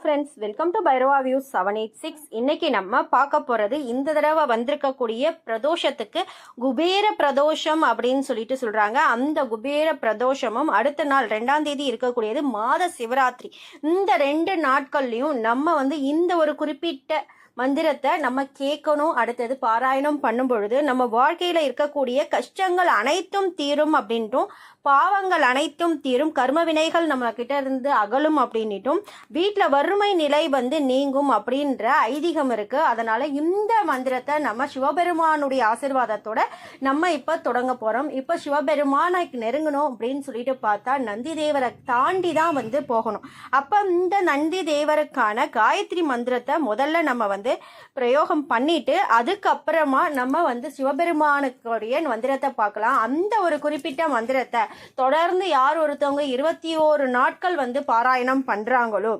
Friends welcome to பைரோவா view seven eight six இன்னைக்கு நம்ம பார்க்க போகிறது இந்த தடவை வந்திருக்கக்கூடிய பிரதோஷத்துக்கு குபேர பிரதோஷம் அப்படின்னு சொல்லிட்டு சொல்கிறாங்க அந்த குபேர பிரதோஷமும் அடுத்த நாள் ரெண்டாம் தேதி இருக்கக்கூடியது மாத சிவராத்திரி. இந்த ரெண்டு நாட்கள்லையும் நம்ம வந்து இந்த ஒரு குறிப்பிட்ட மந்திரத்தை நம்ம கேட்கணும் அடுத்தது பாராயணம் பண்ணும் பொழுது நம்ம வாழ்க்கையில் இருக்கக்கூடிய கஷ்டங்கள் அனைத்தும் தீரும் அப்படின்ட்டும் பாவங்கள் அனைத்தும் தீரும் கர்ம வினைகள் நம்ம கிட்ட இருந்து அகலும் அப்படின்ட்டும் வீட்டில் வறுமை நிலை வந்து நீங்கும் அப்படின்ற ஐதீகம் இருக்கு. அதனால இந்த மந்திரத்தை நம்ம சிவபெருமானுடைய ஆசிர்வாதத்தோட நம்ம இப்போ தொடங்க போகிறோம் இப்போ சிவபெருமானை நெருங்கணும் அப்படின்னு சொல்லிட்டு பார்த்தா நந்தி தேவரை தாண்டி தான் வந்து போகணும். அப்போ இந்த நந்தி தேவருக்கான காயத்ரி மந்திரத்தை முதல்ல நம்ம வந்து பிரயோகம் பண்ணிட்டு அதுக்கப்புறமா நம்ம வந்து சிவபெருமானுக்குரிய மந்திரத்தை பார்க்கலாம். அந்த ஒரு குறிப்பிட்ட மந்திரத்தை தொடர்ந்து யார் ஒருத்தவங்க இருபத்தி ஓரு நாட்கள் வந்து பாராயணம் பண்ணுறாங்களோ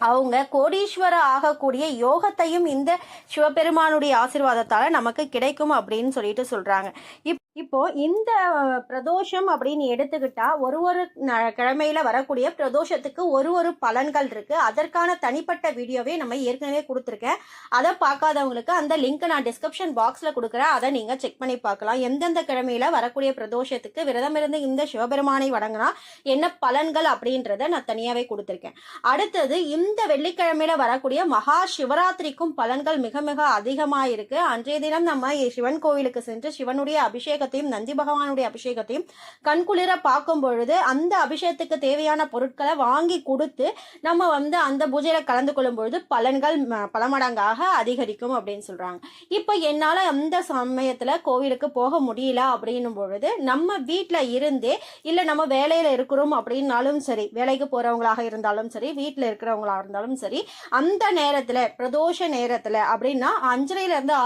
அவங்க கோடீஸ்வர ஆகக்கூடிய யோகத்தையும் இந்த சிவபெருமானுடைய ஆசிர்வாதத்தால் நமக்கு கிடைக்கும் அப்படின்னு சொல்லிட்டு சொல்கிறாங்க இப் இப்போ இந்த பிரதோஷம் அப்படின்னு எடுத்துக்கிட்டா ஒரு ஒரு ந- கிழமையில வரக்கூடிய பிரதோஷத்துக்கு ஒரு ஒரு பலன்கள் இருக்கு. அதற்கான தனிப்பட்ட வீடியோவே நம்ம ஏற்கனவே கொடுத்துருக்கேன். அதை பார்க்காதவங்களுக்கு அந்த லிங்க் நான் டிஸ்கிரிப்ஷன் பாக்ஸ்ல கொடுக்குறேன். அதை நீங்க செக் பண்ணி பார்க்கலாம். எந்தெந்த கிழமையில வரக்கூடிய பிரதோஷத்துக்கு விரதம் இருந்து இந்த சிவபெருமானை வணங்கினா என்ன பலன்கள் அப்படின்றத நான் தனியாவே கொடுத்துருக்கேன். அடுத்தது இந்த வெள்ளிக்கிழமையில வரக்கூடிய மகா சிவராத்திரிக்கும் பலன்கள் மிக மிக அதிகமாக இருக்கு அன்றைய தினம் நம்ம சிவன் கோவிலுக்கு சென்று சிவனுடைய அபிஷேகத்தையும் நந்தி பகவானுடைய அபிஷேகத்தையும் கண்குளிர பார்க்கும் பொழுது அந்த அபிஷேகத்துக்கு தேவையான பொருட்களை வாங்கி கொடுத்து நம்ம வந்து அந்த பூஜையில் கலந்து கொள்ளும் பொழுது பலன்கள் பல மடங்காக அதிகரிக்கும் அப்படின்னு சொல்கிறாங்க இப்போ என்னால் அந்த சமயத்தில் கோவிலுக்கு போக முடியல அப்படின்னும் பொழுது நம்ம வீட்டில் இருந்தே இல்லை நம்ம வேலையில் இருக்கிறோம் அப்படின்னாலும் சரி வேலைக்கு போகிறவங்களாக இருந்தாலும் சரி வீட்டில் இருக்கிறவங்களாக இருந்தாலும் சரி அந்த நேரத்தில் பிரதோஷ நேரத்தில் அப்படின்னா அஞ்சரைல இருந்து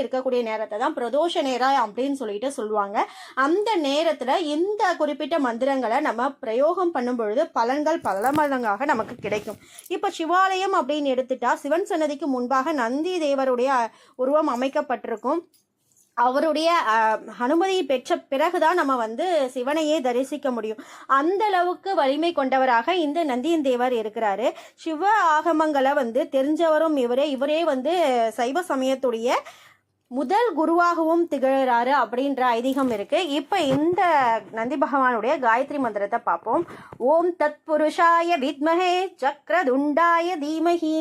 இருக்கக்கூடிய நேரத்தை தான் பிரதோஷ நேரம் அப்படின்னு சொல்லிட்டு சொல்லுவாங்க. அந்த நேரத்தில் இந்த குறிப்பிட்ட மந்திரங்களை நம்ம பிரயோகம் பண்ணும் பொழுது பலன்கள் பல மடங்காக நமக்கு கிடைக்கும். இப்போ சிவாலயம் அப்படின்னு எடுத்துட்டா சிவன் சன்னதிக்கு முன்பாக நந்தி தேவருடைய உருவம் அமைக்கப்பட்டிருக்கும். அவருடைய அனுமதியை பெற்ற பிறகுதான் நம்ம வந்து சிவனையே தரிசிக்க முடியும். அந்த அளவுக்கு வலிமை கொண்டவராக இந்த நந்தியன் தேவர் இருக்கிறாரு. சிவ ஆகமங்களை வந்து தெரிஞ்சவரும் இவரே இவரே வந்து சைவ சமயத்துடைய முதல் குருவாகவும் திகழறாரு அப்படின்ற ஐதீகம் இருக்கு. இப்போ இந்த நந்தி பகவானுடைய காயத்ரி மந்திரத்தை பார்ப்போம். ஓம் தத் புருஷாய வித்மஹே சக்கரதுண்டாய தீமஹி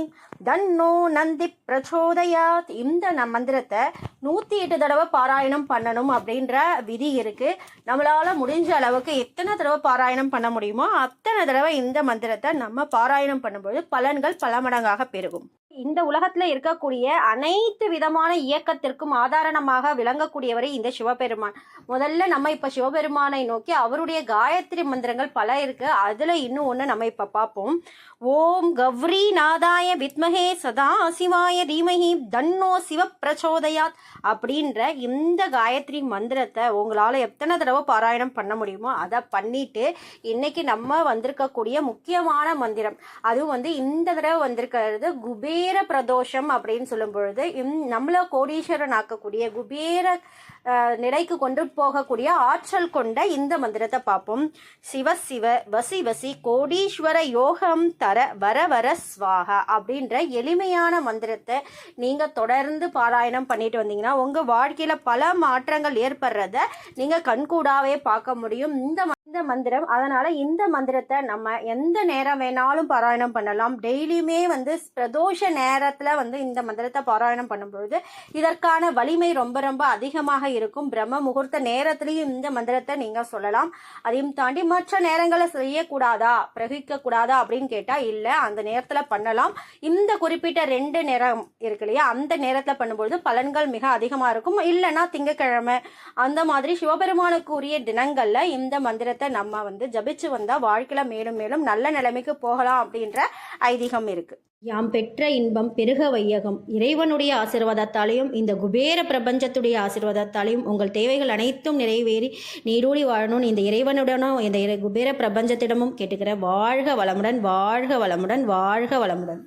தன்னோ நந்தி பிரச்சோதயாத். இந்த நம் மந்திரத்தை நூற்றி எட்டு தடவை பாராயணம் பண்ணணும் அப்படின்ற விதி இருக்கு. நம்மளால முடிஞ்ச அளவுக்கு எத்தனை தடவை பாராயணம் பண்ண முடியுமோ அத்தனை தடவை இந்த மந்திரத்தை நம்ம பாராயணம் பண்ணும்போது பலன்கள் பல மடங்காக பெருகும். இந்த உலகத்துல இருக்கக்கூடிய அனைத்து விதமான இயக்கத்திற்கும் ஆதாரணமாக விளங்கக்கூடியவரை இந்த சிவபெருமான். முதல்ல நம்ம இப்ப சிவபெருமானை நோக்கி அவருடைய காயத்ரி மந்திரங்கள் பல இருக்கு. அதுல இன்னும் ஒண்ணு நம்ம இப்ப பார்ப்போம். ஓம் கௌரி நாதாய வித்ம சதா சதாசிவாய தீமஹி தன்னோ சிவப்பிரச்சோதயாத் அப்படின்ற இந்த காயத்ரி மந்திரத்தை உங்களால் எத்தனை தடவை பாராயணம் பண்ண முடியுமோ அதை பண்ணிட்டு இன்னைக்கு நம்ம வந்திருக்கக்கூடிய முக்கியமான மந்திரம். அதுவும் வந்து இந்த தடவை வந்திருக்கிறது குபேர பிரதோஷம் அப்படின்னு சொல்லும் பொழுது இம்- நம்மளை கோடீஸ்வரன் ஆக்கக்கூடிய குபேர நிலைக்கு கொண்டு போகக்கூடிய ஆற்றல் கொண்ட இந்த மந்திரத்தை பார்ப்போம். சிவ சிவ வசி வசி கோடீஸ்வர யோகம் தர வர வர ஸ்வாகா அப்படின்ற எளிமையான மந்திரத்தை நீங்க தொடர்ந்து பாராயணம் பண்ணிட்டு வந்தீங்கன்னா உங்க வாழ்க்கையில் பல மாற்றங்கள் ஏற்படுறத நீங்க கண்கூடாவே பார்க்க முடியும். இந்த இந்த மந்திரம். அதனால இந்த மந்திரத்தை நம்ம எந்த நேரம் வேணாலும் பாராயணம் பண்ணலாம். டெய்லியுமே வந்து பிரதோஷ நேரத்துல வந்து இந்த மந்திரத்தை பாராயணம் பண்ணும்பொழுது இதற்கான வலிமை ரொம்ப ரொம்ப அதிகமாக இருக்கும். பிரம்ம முகூர்த்த நேரத்திலையும் இந்த மந்திரத்தை நீங்க சொல்லலாம். அதையும் தாண்டி மற்ற நேரங்களை செய்யக்கூடாதா பிரகிக்க கூடாதா அப்படின்னு கேட்டா இல்ல அந்த நேரத்துல பண்ணலாம். இந்த குறிப்பிட்ட ரெண்டு நேரம் இருக்கு இல்லையா அந்த நேரத்துல பண்ணும்பொழுது பலன்கள் மிக அதிகமா இருக்கும். இல்லைன்னா திங்கக்கிழமை அந்த மாதிரி சிவபெருமானுக்கு உரிய தினங்கள்ல இந்த மந்திரத்தை நம்ம வந்து ஜபிச்சு வந்தா வாழ்க்கையில மேலும் மேலும் நல்ல நிலைமைக்கு போகலாம் அப்படின்ற ஐதீகம் இருக்கு. யாம் பெற்ற இன்பம் பெருக வையகம். இறைவனுடைய ஆசீர்வாதத்தாலையும் இந்த குபேர பிரபஞ்சத்துடைய ஆசீர்வாதத்தாலையும் உங்கள் தேவைகள் அனைத்தும் நிறைவேறி நீடூழி வாழணும்னு இந்த இறைவனுடனும் இந்த இறை- குபேர பிரபஞ்சத்திடமும் கேட்டுக்கிற வாழ்க வளமுடன் வாழ்க வளமுடன் வாழ்க வளமுடன்.